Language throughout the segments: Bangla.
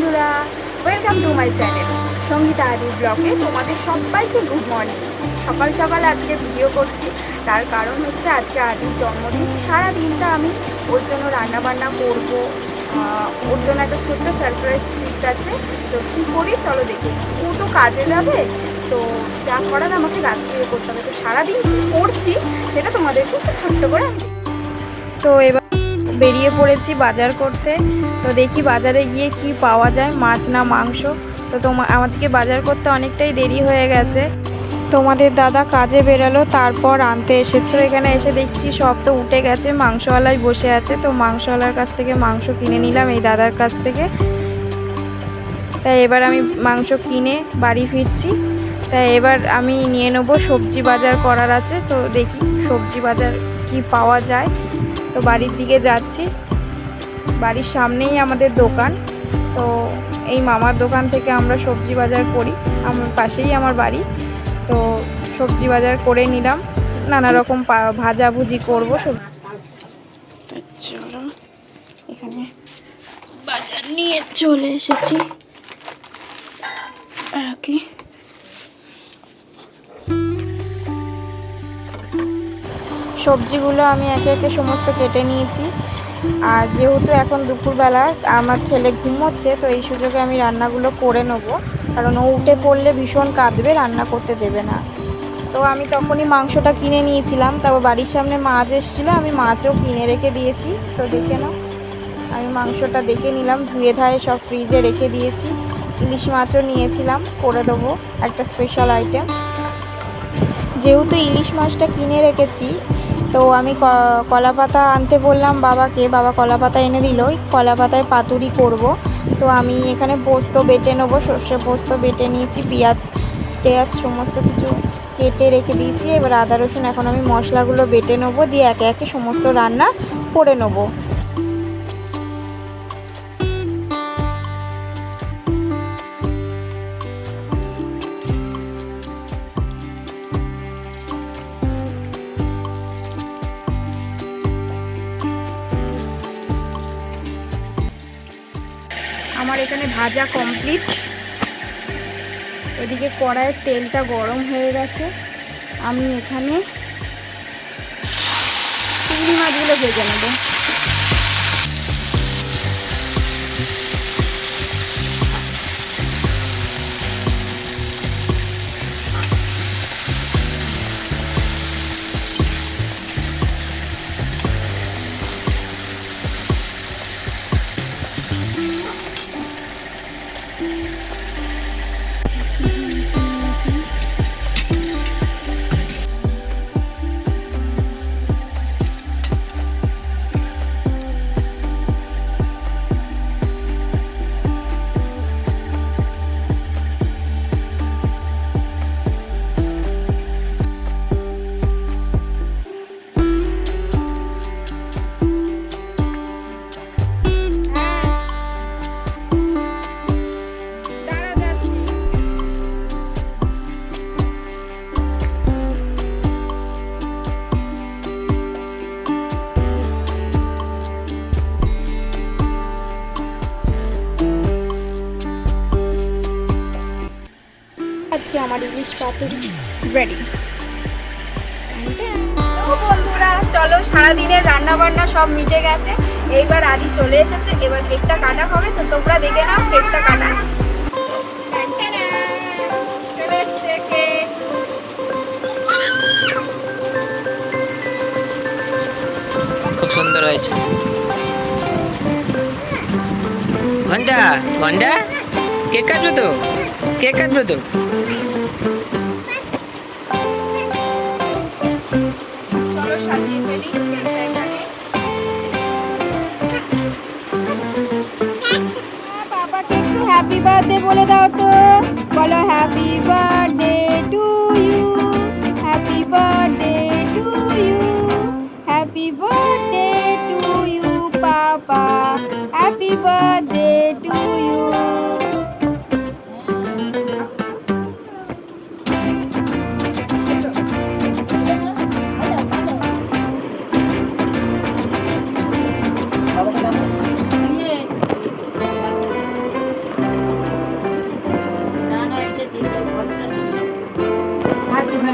বন্ধুরা welcome to my channel Sangita Adi ব্লগে তোমাদের সবাইকে গুড মর্নিং সকাল সকাল আজকে ভিডিও করছি, তার কারণ হচ্ছে আজকে আদির জন্মদিন। সারা দিনটা আমি ওর জন্য রান্নাবান্না করব ওর জন্য একটা ছোট্ট সারপ্রাইজ গিফট আছে। তো কী করি, চলো দেখি। ও তো কাজে যাবে, তো যা করার আমাকে রাত্রিরে করতে হবে। তো সারাদিন করছি, সেটা তোমাদেরকে ছোট্ট করে তো এবার বেরিয়ে পড়েছি বাজার করতে। তো দেখি বাজারে গিয়ে কি পাওয়া যায়, মাছ না মাংস। তো তোমার আমাদেরকে বাজার করতে অনেকটাই দেরি হয়ে গেছে। তোমাদের দাদা কাজে বেরালো, তারপর আনতে এসেছে। এখানে এসে দেখছি সব তো উঠে গেছে, মাংসওয়ালাই বসে আছে। তো মাংসওয়ালার কাছ থেকে মাংস কিনে নিলাম, এই দাদার কাছ থেকে। তাই এবার আমি মাংস কিনে বাড়ি ফিরছি। তাই এবার আমি নিয়ে নেব সবজি বাজার করার আছে। তো দেখি সবজি বাজার কি পাওয়া যায়। তো বাড়ির দিকে যাচ্ছি। বাড়ির সামনেই আমাদের দোকান। তো এই মামার দোকান থেকে আমরা সবজি বাজার করি। আমার পাশেই আমার বাড়ি। তো সবজি বাজার করে নিলাম। নানা রকম ভাজাভুজি করব চলো, এখানে বাজার নিয়ে চলে এসেছি। আর কি? সবজিগুলো আমি একে একে সমস্ত কেটে নিয়েছি। আর যেহেতু এখন দুপুরবেলা, আমার ছেলে ঘুমোচ্ছে, তো এই সুযোগে আমি রান্নাগুলো করে নেব। কারণ ও উঠে পড়লে ভীষণ কাঁদবে, রান্না করতে দেবে না। তো আমি তখনই মাংসটা কিনে নিয়েছিলাম তারপর বাড়ির সামনে মাছ এসেছিল, আমি মাছও কিনে রেখে দিয়েছি। তো দেখে নাও, আমি মাংসটা দেখে নিলাম, ধুয়ে ধায়ে সব ফ্রিজে রেখে দিয়েছি। ইলিশ মাছও নিয়েছিলাম, করে দেবো একটা স্পেশাল আইটেম যেহেতু ইলিশ মাছটা কিনে রেখেছি তো আমি কলা পাতা আনতে বললাম বাবাকে, বাবা কলা পাতা এনে দিল। ওই কলা পাতায় পাতুরি করব। তো আমি এখানে পোস্ত বেটে নেব, সর্ষে পোস্ত বেটে নিয়েছি, পেঁয়াজ টেয়াজ সমস্ত কিছু কেটে রেখে দিয়েছি। এবার আদা রসুন এখন আমি মশলাগুলো বেটে নেব, দিয়ে একে একে সমস্ত রান্না করে নেব। আমার এখানে ভাজা কমপ্লিট এদিকে কড়াইয়ের তেলটা গরম হয়ে গেছে। আমি এখানে চিংড়ি মাছগুলো ভেজে নেব। আমার ইলিশ পাতুরি রেডি বন্ধুরা, চলো সারাদিনের রান্না বান্না সব মিটে গেছে। এইবার আদি চলে এসেছে, এবার কেকটা কাটা হবে, তো তোমরা দেখে নাও কেকটা কাটা। খুব সুন্দর হয়েছে। ঘণ্টা ঘণ্টা, কেক কাটবে তো? কেক কাটবে তো? বলে দাও তো। বলো happy birthday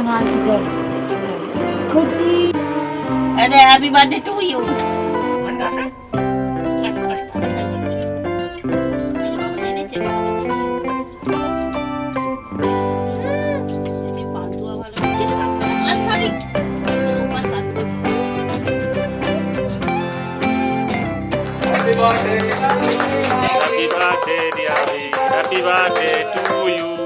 on And then happy birthday to you. Happy birthday, Happy birthday, Happy birthday to you.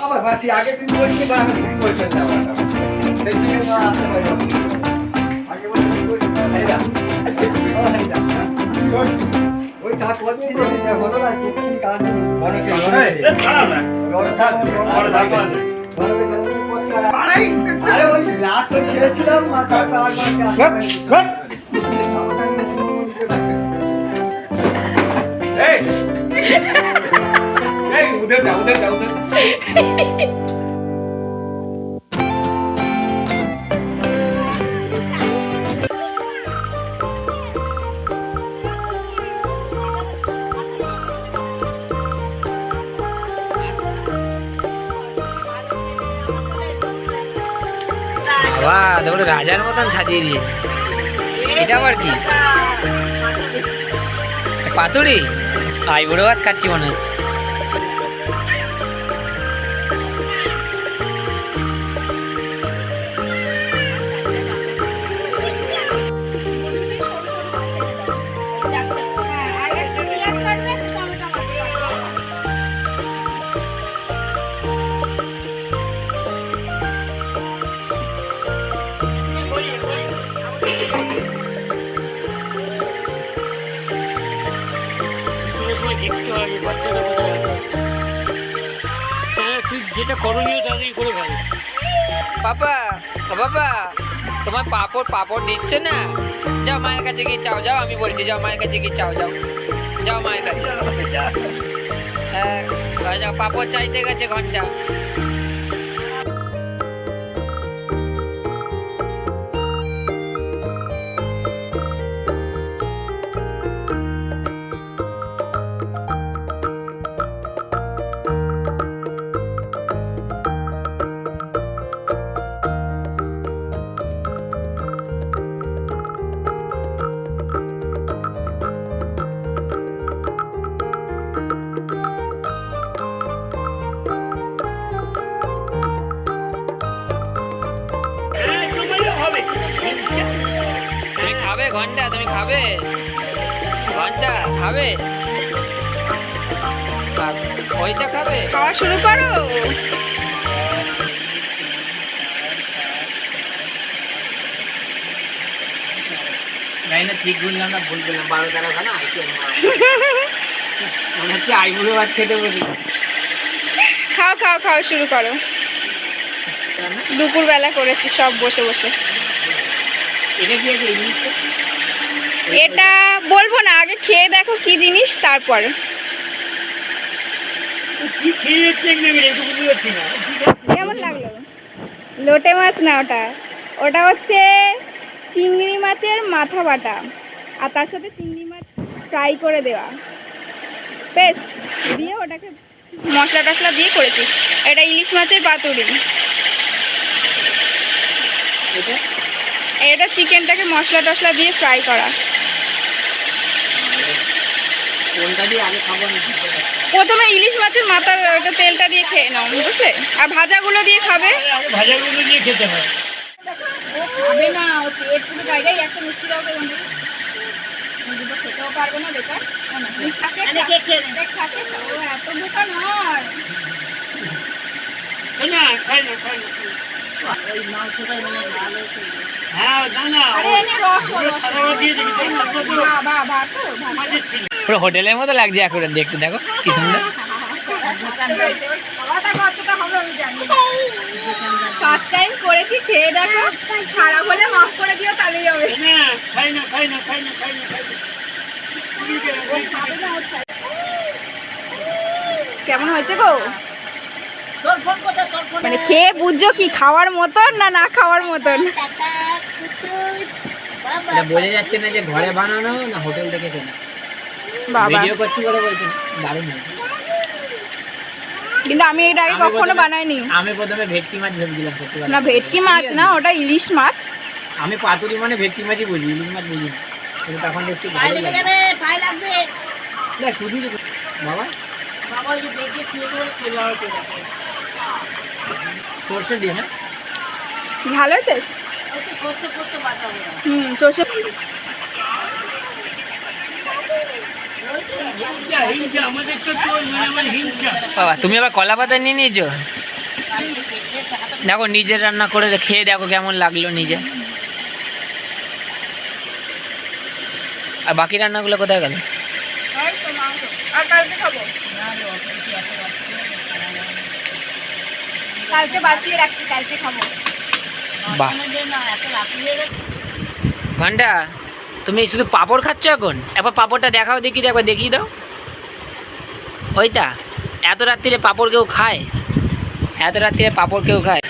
আবার বাসি আগে তুমি বলছি বা আমি ঠিক বলছি না সেই না আসতে পারি আগে বলছি বলছি না যা ওই তা কত দিন হলো না কি কি কাজ অনেক আরে ওই লাস্ট খেয়েছিলাম আর তারপর আর এই। যা উধর যা তোমরা রাজার মতন সাজিয়ে দিয়ে এটা আবার কি? পাতুরি? আই বুড়ো ভাত খাচ্ছি মনে হচ্ছে। যেটা করণীয় তাড়াতাড়ি করে ফেলো বাবা ও বাবা তোমার পাপড় পাপড় দিচ্ছে না? যাও মায়ের কাছে গিয়ে চাও যাও আমি বলছি যাও মায়ের কাছে গিয়ে চাও যাও। যাও মায়ের কাছে। হ্যাঁ যাও পাপড় চাইতে গেছে ঘণ্টা। খাবে? ঘণ্টা খাবে? ওইটা খাবে? খাওয়া শুরু করো। জানি না ঠিক বললাম না ভুল বললাম। বারো তেরো খানা মনে হচ্ছে আইগুলো ভাত খেতে বলি খাও খাও খাও শুরু করো। দুপুরবেলা করেছি সব বসে বসে। এটা কি আছে ইংলিশে এটা বলব না আগে খেয়ে দেখো কি জিনিস তারপর। কেমন লাগল? লোটে মাছ না ওটা? ওটা হচ্ছে চিংড়ি মাছের মাথা বাটা। আর তার সাথে চিংড়ি মাছ ফ্রাই করে দেওয়া। পেস্ট দিয়ে ওটাকে মশলা টশলা দিয়ে করেছি। এটা ইলিশ মাছের পাতুরি। এটা? এটা চিকেনটাকে মশলা টশলা দিয়ে ফ্রাই করা। প্রথমে ইলিশ মাছের মাথার ওটা তেলটা দিয়ে খেয়ে নাও বুঝলে? আর ভাজাগুলো দিয়ে খাবে? ভাজাগুলো দিয়ে খেতে হয়। খাবে না ও পেট পুরো গাইডাই একটা মিষ্টি দাও তো বন্ধু খেতেও পারবে না বেকার ও এত বোকা নয়। না খাই খাই হ্যাঁ না না রস রস দিয়ে দিবি তো পুরো হোটেলের মতো লাগছে এখন দেখতে দেখো কি সুন্দর। ফার্স্ট টাইম করেছি খেয়ে দেখো। খারাপ হলে মাফ করে দিও তাহলেই হবে। খাই না খাই না খাই না খাই না কেমন হয়েছে গো? মানে খেয়ে বুঝছ কি খাওয়ার মতন না না খাওয়ার মতন? বোঝা যাচ্ছে না যে ঘরে বানানো না হোটেল থেকে কেনা। ভিডিও করছি বলে বলছি না। দারুণ কিন্তু আমি এটা আগে কখনো বানাইনি। আমি প্রথমে ভেটকি মাছ ভেবেছিলাম সত্যি না ভেটকি মাছ না ওটা ইলিশ মাছ। আমি পাতুরি মানে ভেটকি মাছই বুঝি ইলিশ মাছ বুঝি না। কিন্তু তখন দেখছি ভালো লাগে না শুধু বাবা? সর্ষে দিয়ে না? ভালো হয়েছে? হুম সর্ষে হিংসা হিংসা আমাদের তো চল মানে আমার হিংসা বাবা, তুমি আবার কলা পাতা নিয়ে নিয়েছো? দেখো, নিজের রান্না করে খেয়ে দেখো কেমন লাগল নিজে। আর বাকি রান্নাগুলো কোথায় গেল? বাহ। ঘণ্টা। তুমি শুধু পাপড় খাচ্ছ এখন? একবার পাপড়টা দেখাও দেখি, একবার দেখিয়ে দাও। ওইটা, এত রাত্রিরে পাপড় কেউ খায়? এত রাত্রিরে পাপড় কেউ খায়?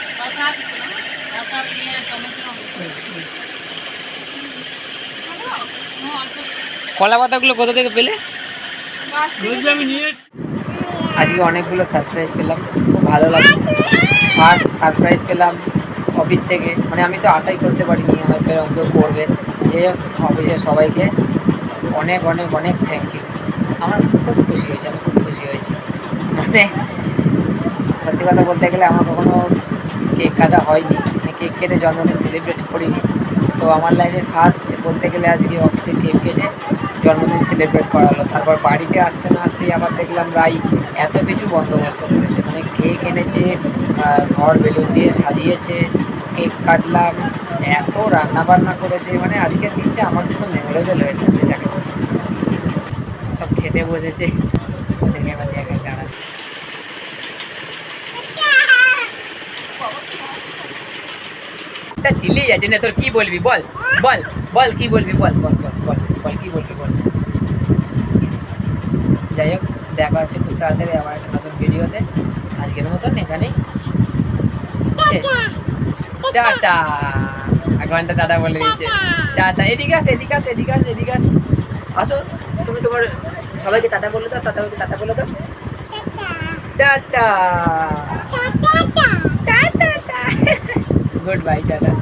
কলা পাতাগুলো কোথা থেকে পেলে? আজকে অনেকগুলো সারপ্রাইজ পেলাম ভালো লাগল। ফার্স্ট সারপ্রাইজ পেলাম। অফিস থেকে। মানে আমি তো আশাই করতে পারিনি, হয়তো এরকম কেউ করবে। যে অফিসের সবাইকে অনেক অনেক অনেক থ্যাংক ইউ আমার খুব খুশি হয়েছে, আমি খুব খুশি হয়েছি। মানে সত্যি কথা বলতে গেলে আমার কখনো কেক কাটা হয়নি। মানে কেক কেটে জন্মদিন সেলিব্রেট করিনি। তো আমার লাইফে ফার্স্ট বলতে গেলে আজকে অফিসে কেক কেটে জন্মদিন সেলিব্রেট করা হলো। তারপর বাড়িতে আসতে না আসতেই আবার দেখলাম রাই এত কিছু বন্দোবস্ত করেছে। মানে কেক এনেছে ঘর বেলুন দিয়ে সাজিয়েছে কেক কাটলাম, এত রান্না বান্না করেছে মানে আজকের দিনটা আমার জন্য মেমোরেবল হয়ে থাকবে যাকে সব খেতে বসেছে। ওদেরকে এবার জায়গায় তা চিল্লেই যাচ্ছে না, তোর কি বলবি? বল বল বল কি বলবি? বল বল বল বল বল কি বলবি, বল। যাই হোক, দেখা হচ্ছে খুব তাড়াতাড়ি আমার একটা নতুন ভিডিওতে আজকের মতন এখানেই। টাটা। ঘণ্টা টাটা বলে দিচ্ছে টাটা। এদিকে আস এদিকে আস এদিকে আস এদিকে আস। আসো। তুমি তোমার সবাইকে টাটা বলে দাও টাটা টাটা বলে দাও। Tata tata. Good bye tata.